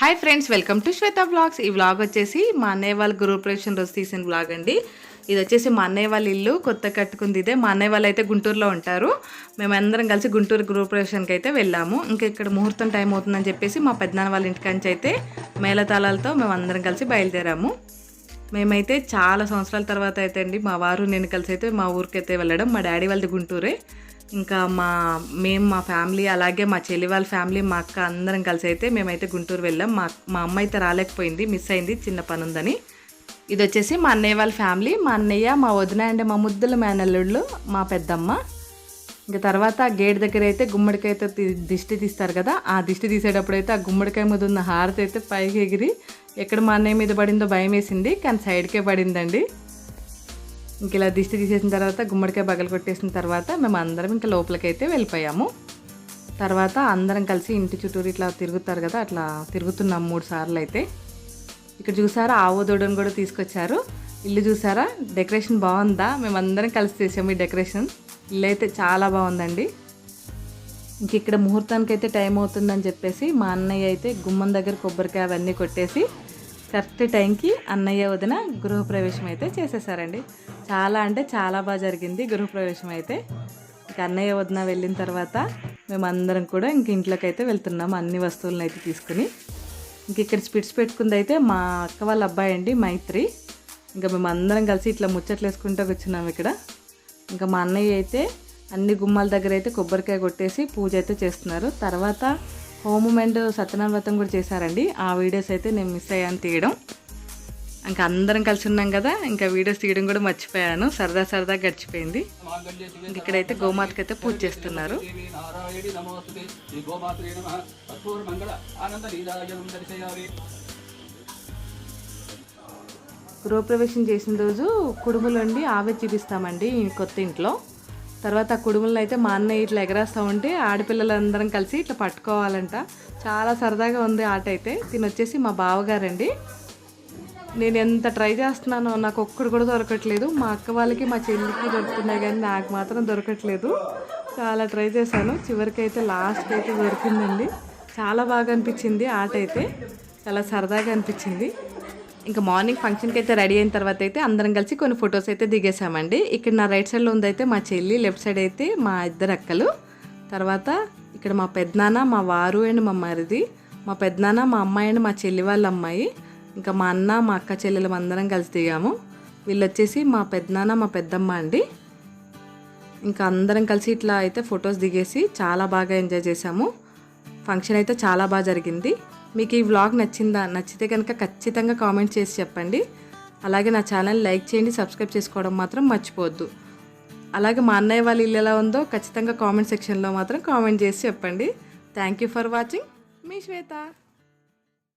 Hi friends welcome to Shweta blogs ఈ blog వచ్చేసి మా అన్నయ్య వాళ్ళ గృహప్రవేశం రోజు తీసిన బ్లాగ్ అండి. ఇది వచ్చేసి మా అన్నయ్య వాళ్ళ ఇల్లు కొత్త కట్టుకుంది ఇదే. మా అన్నయ్య వాళ్ళు అయితే గుంటూరులో ఉంటారు. మేమందరం కలిసి గుంటూరు గృహప్రవేశానికి అయితే వెళ్ళాము. ఇంకా ఇక్కడ ముహూర్తం టైం అవుతుందని చెప్పేసి మా పెద్దనాన్న వాళ్ళ ఇంటికంచి అయితే మేళతాళాలతో మేము అందరం కలిసి బయలుదేరాము. మేమైతే చాలా సంవత్సరాల తర్వాత అయితే అండి మా వారు నేను కలిసి అయితే మా ఊరికైతే వెళ్ళడం. మా డాడీ వాళ్ళది గుంటూరే. ఇంకా మా మేము మా ఫ్యామిలీ అలాగే మా చెల్లి వాళ్ళ ఫ్యామిలీ మా అక్క అందరం కలిసి అయితే మేమైతే గుంటూరు వెళ్ళాం. మా మా అమ్మ అయితే రాలేకపోయింది మిస్ అయింది చిన్న పని ఉందని ఇది వచ్చేసి మా అన్నయ్య వాళ్ళ ఫ్యామిలీ మా అన్నయ్య మా వదిన అండ్ మా ముద్దుల మేనల్లుళ్ళు మా పెద్దమ్మ. ఇంకా తర్వాత గేట్ దగ్గర అయితే గుమ్మడికాయ దిష్టి తీస్తారు కదా ఆ దిష్టి తీసేటప్పుడు అయితే ఆ గుమ్మడికాయ మీద ఉన్న హారతి అయితే పైకి ఎగిరి ఎక్కడ మా అన్నయ్య మీద పడిందో భయం వేసింది కానీ సైడ్కే పడిందండి. ఇంక ఇలా దిష్టి తీసేసిన తర్వాత గుమ్మడికాయ బగలు కొట్టేసిన తర్వాత మేము అందరం ఇంకా లోపలికైతే వెళ్ళిపోయాము. తర్వాత అందరం కలిసి ఇంటి చుట్టూరు ఇట్లా తిరుగుతారు కదా అట్లా తిరుగుతున్నాం మూడు సార్లు అయితే. ఇక్కడ చూసారా ఆవు దూడను కూడా తీసుకొచ్చారు. ఇల్లు చూసారా డెకరేషన్ బాగుందా? మేమందరం కలిసి చేసాము ఈ డెకరేషన్. ఇల్లు అయితే చాలా బాగుందండి. ఇంక ఇక్కడ ముహూర్తానికి అయితే టైం అవుతుందని చెప్పేసి మా అన్నయ్య అయితే గుమ్మం దగ్గర కొబ్బరికాయ అవన్నీ కొట్టేసి కరెక్ట్ టైంకి అన్నయ్య వదిన గృహప్రవేశం అయితే చేసేసారండి. చాలా అంటే చాలా బాగా జరిగింది గృహప్రవేశం అయితే ఇంకా అన్నయ్య వదిన వెళ్ళిన తర్వాత మేమందరం కూడా ఇంక ఇంట్లోకి అయితే వెళ్తున్నాము అన్ని వస్తువులను అయితే తీసుకుని. ఇంక ఇక్కడ స్పిట్స్ పెట్టుకుంది అయితే మా అక్క వాళ్ళ అబ్బాయి అండి మైత్రి. ఇంకా మేము అందరం కలిసి ఇట్లా ముచ్చట్లు వేసుకుంటూ వచ్చినాం ఇక్కడ. ఇంకా మా అన్నయ్య అయితే అన్ని గుమ్మాల దగ్గర అయితే కొబ్బరికాయ కొట్టేసి పూజ అయితే చేస్తున్నారు. తర్వాత హోమం అండ్ సత్యనారాయణ వ్రతం కూడా చేశారండి. ఆ వీడియోస్ అయితే నేను మిస్ అయ్యాను తీయడం. ఇంకా అందరం కలిసి ఉన్నాం కదా ఇంకా వీడియోస్ తీయడం కూడా మర్చిపోయాను. సరదా సరదా గడిచిపోయింది. ఇక్కడైతే గోమాతకి అయితే పూజ చేస్తున్నారు. గృహప్రవేశం చేసిన రోజు కుడుములు వండి ఆవే చూపిస్తామండి కొత్త ఇంట్లో. తర్వాత ఆ కుడుములను అయితే మా అన్నయ్య ఇట్లా ఎగరేస్తూ ఉంటే ఆడపిల్లలందరం కలిసి ఇట్లా పట్టుకోవాలంట. చాలా సరదాగా ఉంది ఆట అయితే. తినొచ్చేసి మా బావగారండి. నేను ఎంత ట్రై చేస్తున్నానో నాకు ఒక్కడు కూడా దొరకట్లేదు. మా అక్క వాళ్ళకి మా చెల్లికి దొరుకుతున్నాయి కానీ నాకు మాత్రం దొరకట్లేదు. చాలా ట్రై చేశాను. చివరికి అయితే లాస్ట్ అయితే దొరికిందండి. చాలా బాగా అనిపించింది ఆట అయితే. చాలా సరదాగా అనిపించింది. ఇంకా మార్నింగ్ ఫంక్షన్కి అయితే రెడీ అయిన తర్వాత అయితే అందరం కలిసి కొన్ని ఫొటోస్ అయితే దిగేసామండి ఇక్కడ నా రైట్ సైడ్లో ఉందైతే మా చెల్లి లెఫ్ట్ సైడ్ అయితే మా ఇద్దరు అక్కలు. తర్వాత ఇక్కడ మా పెద్దనాన్న మా వారు అండ్ మా మరిది మా పెద్దనాన్న మా అమ్మాయి అండ్ మా చెల్లి వాళ్ళ అమ్మాయి. ఇంకా మా అన్న మా అక్క చెల్లెలు అందరం కలిసి దిగాము. వీళ్ళు వచ్చేసి మా పెద్దనాన్న మా పెద్దమ్మ అండి. ఇంకా అందరం కలిసి ఇట్లా అయితే ఫొటోస్ దిగేసి చాలా బాగా ఎంజాయ్ చేసాము ఫంక్షన్ అయితే చాలా బాగా జరిగింది. మీకు ఈ వ్లాగ్ నచ్చిందా? నచ్చితే కనుక ఖచ్చితంగా కామెంట్ చేసి చెప్పండి. అలాగే నా ఛానల్ లైక్ చేయండి సబ్స్క్రైబ్ చేసుకోవడం మాత్రం మర్చిపోవద్దు. అలాగే మా అన్నయ్య వాళ్ళ ఇల్లు ఎలా ఉందో ఖచ్చితంగా కామెంట్ సెక్షన్లో మాత్రం కామెంట్ చేసి చెప్పండి. థ్యాంక్ యూ ఫర్ వాచింగ్ మీ శ్వేత.